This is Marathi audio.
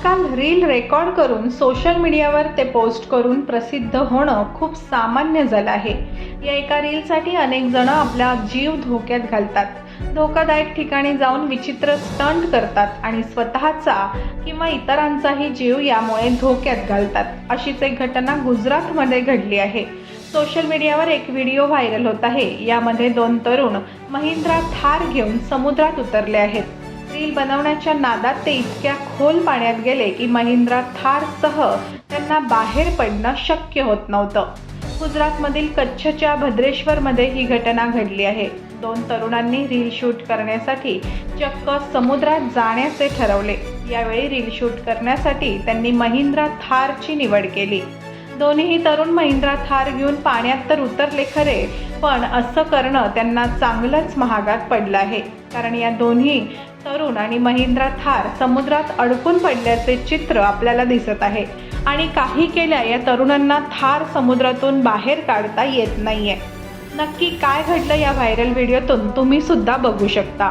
आजकाल रील रेकॉर्ड करून सोशल मीडियावर ते पोस्ट करून प्रसिद्ध होणं खूप सामान्य झालं आहे. या एका रीलसाठी अनेक जण आपला जीव धोक्यात घालतात. धोकादायक ठिकाणी जाऊन विचित्र स्टंट करतात आणि स्वतःचा किंवा इतरांचाही जीव यामुळे धोक्यात घालतात. अशीच एक घटना गुजरातमध्ये घडली आहे. सोशल मीडियावर एक व्हिडिओ व्हायरल होत आहे. यामध्ये दोन तरुण महिंद्रा थार घेऊन समुद्रात उतरले आहेत. रील बनवण्याच्या नादात ते इतक्या खोल पाण्यात गेले की महिंद्रा थारसह त्यांना बाहेर पडणं शक्य होत नव्हतं. गुजरातमधील कच्छच्या भद्रेश्वरमध्ये ही घटना घडली आहे. दोन तरुणांनी रील शूट करण्यासाठी चक्क समुद्रात जाण्याचे ठरवले. यावेळी रील शूट करण्यासाठी त्यांनी महिंद्रा थारची निवड केली. दोन्हीही तरुण महिंद्रा थार घेऊन पाण्यात तर उतरले खरे पण असं करणं त्यांना चांगलंच महागात पडलं आहे. कारण या दोन्ही तरुण आणि महिंद्रा थार समुद्रात अडकून पडल्याचे चित्र आपल्याला दिसत आहे. आणि काही केल्या या तरुणांना थार समुद्रातून बाहेर काढता येत नाहीये. नक्की काय घडलं या व्हायरल व्हिडिओतून तुम्ही सुद्धा बघू शकता.